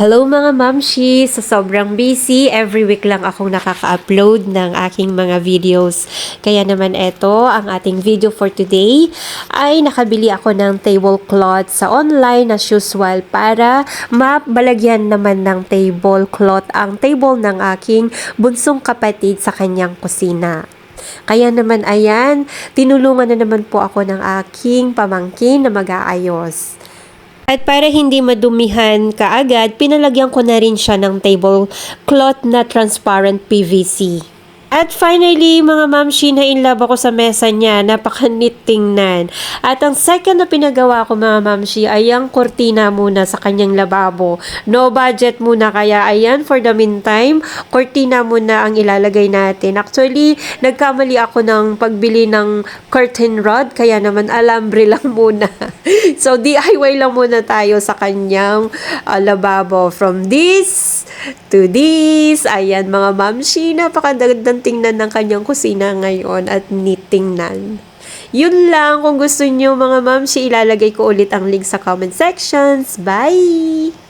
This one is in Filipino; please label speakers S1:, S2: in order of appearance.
S1: Hello mga mamshi! Sa sobrang busy, every week lang akong nakaka-upload ng aking mga videos. Kaya naman eto, ang ating video for today ay nakabili ako ng tablecloth sa online as usual para mabalagyan naman ng tablecloth ang table ng aking bunsong kapatid sa kanyang kusina. Kaya naman ayan, tinulungan na naman po ako ng aking pamangkin na mag-aayos. At para hindi madumihan kaagad, pinalagyan ko na rin siya ng tablecloth na transparent PVC. At finally, mga mamshi, na in love ako sa mesa niya. Napakanit tingnan. At ang second na pinagawa ko, mga mamshi, ay ang kortina muna sa kanyang lababo. No budget muna, kaya ayan, for the meantime, kortina muna ang ilalagay natin. Actually, nagkamali ako ng pagbili ng curtain rod, kaya naman alambre lang muna. so, DIY lang muna tayo sa kanyang uh, lababo. From this to this, ayan mga mamshi, napakagandang tingnan ng kanyang kusina ngayon at neat tingnan. Yun lang, kung gusto nyo mga mamshi, ilalagay ko ulit ang link sa comment sections. Bye!